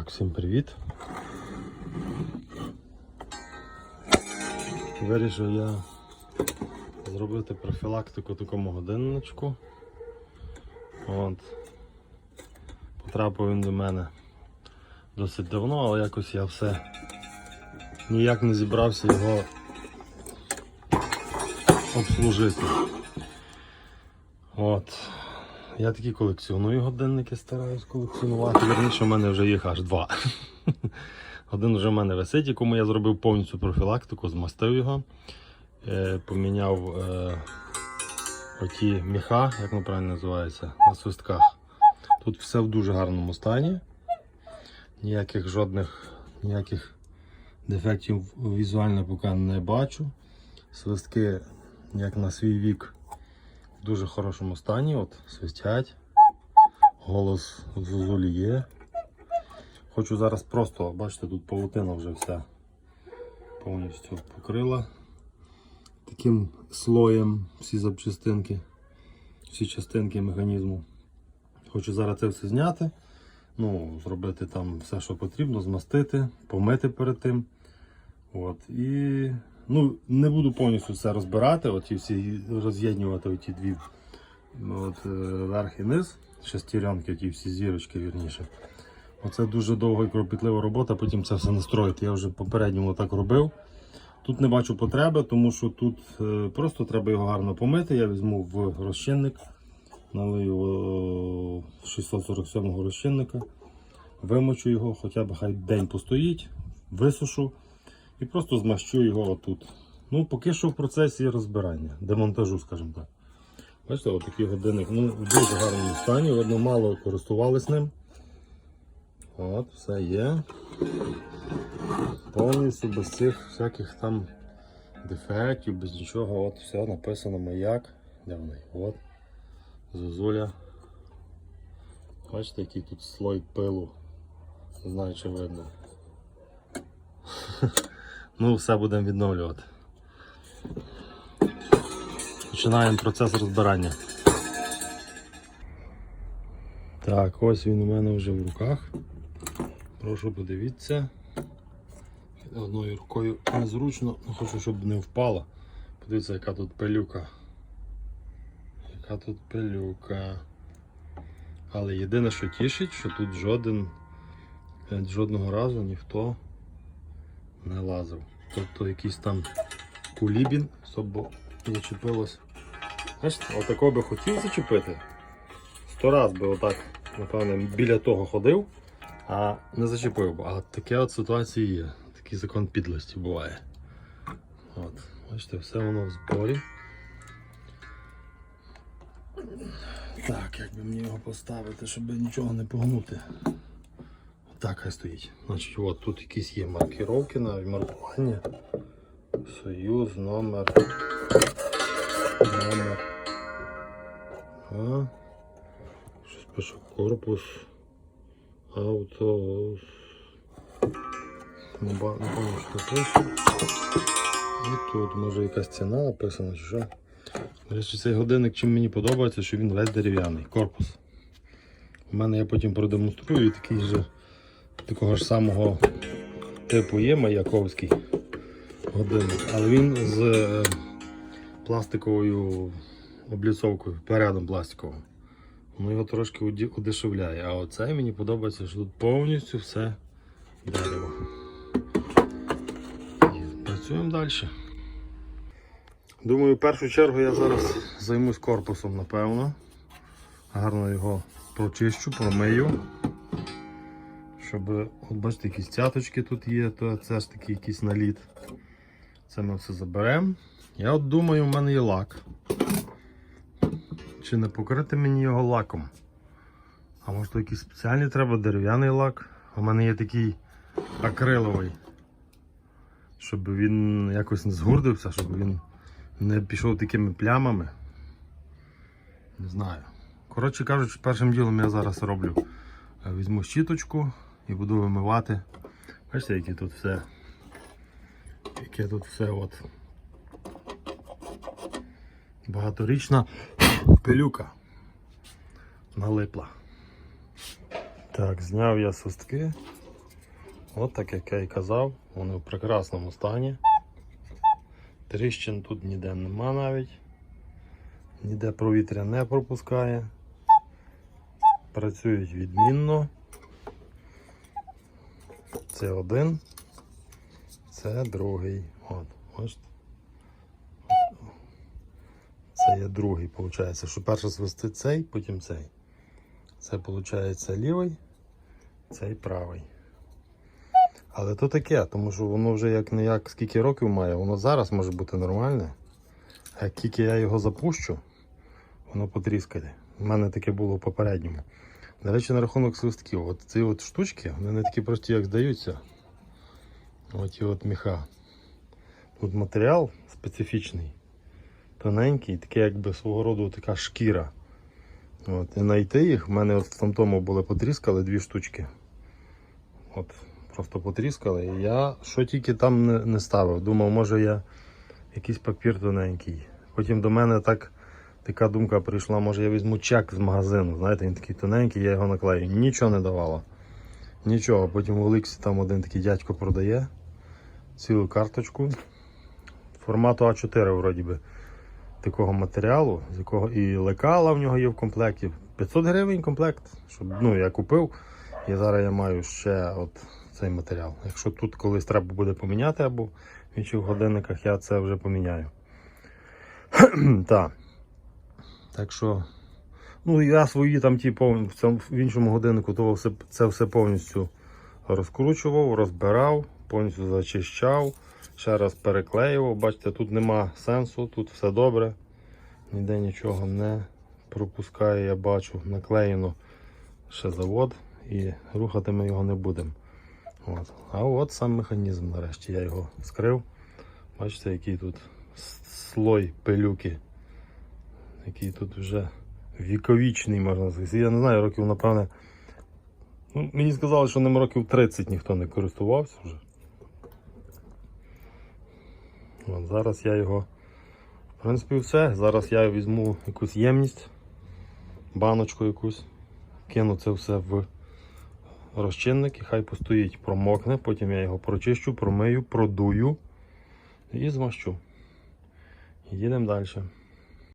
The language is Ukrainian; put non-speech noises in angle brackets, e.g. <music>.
Так, всім привіт. Вирішив я зробити профілактику такому годинничку. От. Потрапив він до мене досить давно, але якось я все ніяк не зібрався його обслужити. От. Я такі колекціоную годинники, стараюсь колекціонувати. Вірніше, в мене вже їх аж два. <laughs> Один вже в мене висить, якому я зробив повністю профілактику, змастив його, е, поміняв е, оті міха, як воно правильно називається, на свистках. Тут все в дуже гарному стані. Ніяких жодних ніяких дефектів візуально поки не бачу. Свистки, як на свій вік, в дуже хорошому стані, от свистять. Голос зозулі є. Хочу зараз просто, бачите, тут павутина вже вся повністю покрила таким слоєм всі запчастинки, всі частинки механізму. Хочу зараз це все зняти, ну, зробити там все, що потрібно, змастити, помити перед тим. От, і ну, не буду повністю все розбирати, оті всі роз'єднювати оті дві от, е, верх і низ, шестеренки, ті всі зірочки вірніше. Оце дуже довга і кропітлива робота, потім це все настроїти. Я вже попередньо так робив. Тут не бачу потреби, тому що тут е, просто треба його гарно помити. Я візьму в розчинник, налию е, 647 розчинника, вимочу його, хоча б хай день постоїть, висушу і просто змащу його отут. Ну, поки що в процесі розбирання, демонтажу, скажімо так. Бачите, отакий годинник ну, в дуже гарному стані, видно, мало користувались ним. От, все є. Повністю без цих всяких там дефектів, без нічого. От все написано маяк. Де вони? От. Зозуля. Бачите, який тут слой пилу. Не знаю, чи видно. <laughs> ну, все будемо відновлювати. Починаємо процес розбирання. Так, ось він у мене вже в руках. Прошу подивіться. Одною рукою незручно, хочу, щоб не впало. Подивіться, яка тут пилюка. Яка тут пилюка. Але єдине, що тішить, що тут жоден, жодного разу ніхто не лазив. Тобто якийсь там кулібін, щоб зачепилось. Бачите, отако би хотів зачепити. Сто раз би отак, напевно, біля того ходив, а не зачепив би. А таке от ситуація є. Такий закон підлості буває. От, Бачите, все воно в зборі. Так, як би мені його поставити, щоб нічого не погнути. Так, хай стоїть. Значить, от тут якісь є маркіровки навіть маркування. Союз, номер. Номер. А. Щось пише корпус. Авто. Що це. І тут може якась ціна написана, чи що. Речі, цей годинник чим мені подобається, що він весь дерев'яний, корпус. У мене я потім продемонструю і такий же такого ж самого типу є маяковський годинник, але він з е, пластиковою обліцовкою, передом пластиковим. Воно його трошки удешевляє. А оцей мені подобається, що тут повністю все дерево. Працюємо далі. Думаю, в першу чергу я зараз займусь корпусом, напевно. Гарно його прочищу, промию. Щоб, от бачите, якісь цяточки тут є, то це ж таки якийсь наліт. Це ми все заберемо. Я от думаю, в мене є лак. Чи не покрити мені його лаком? А може то якийсь спеціальний треба дерев'яний лак? У мене є такий акриловий. Щоб він якось не згурдився, щоб він не пішов такими плямами. Не знаю. Коротше кажучи, першим ділом я зараз роблю. Е, Візьму щіточку і буду вимивати. Бачите, яке тут все. Яке тут все от. Багаторічна пилюка налипла. Так, зняв я свистки. От так як я і казав, вони в прекрасному стані. Тріщин тут ніде нема навіть. Ніде провітря не пропускає. Працюють відмінно. Це один. Це другий. От, бачите? Це є другий, виходить, що перше свистить цей, потім цей. Це виходить лівий, цей правий. Але то таке, тому що воно вже як не як скільки років має, воно зараз може бути нормальне. А як тільки я його запущу, воно потріскає. У мене таке було в попередньому. До речі, на рахунок свистків. От ці от штучки, вони не такі прості, як здаються. Оті от міха. Тут матеріал специфічний, тоненький, такий якби свого роду така шкіра. От, і знайти їх, в мене от в були потріскали дві штучки. От, просто потріскали. І я що тільки там не, не ставив. Думав, може я якийсь папір тоненький. Потім до мене так, така думка прийшла, може я візьму чек з магазину. Знаєте, він такий тоненький, я його наклею. Нічого не давало. Нічого. Потім в Олексі там один такий дядько продає цілу карточку формату А4 вроді би. Такого матеріалу, з якого і лекала в нього є в комплекті. 500 гривень комплект, щоб ну, я купив. І зараз я маю ще от цей матеріал. Якщо тут колись треба буде поміняти або в інших годинниках, я це вже поміняю. <clears throat> так. Так що, ну я свої там ті повні, в, цьому, в іншому годиннику то все, це все повністю розкручував, розбирав, повністю зачищав, ще раз переклеював. Бачите, тут нема сенсу, тут все добре. Ніде нічого не пропускає, я бачу, наклеєно ще завод і рухати ми його не будемо. От. А от сам механізм нарешті. Я його вскрив. Бачите, який тут слой пилюки. Який тут вже віковічний, можна сказати. Я не знаю, років, напевне. Ну, мені сказали, що ним років 30 ніхто не користувався вже. От, зараз я його. В принципі, все. Зараз я візьму якусь ємність, баночку якусь, кину це все в розчинник і хай постоїть, промокне, потім я його прочищу, промию, продую і змащу. Їдемо далі.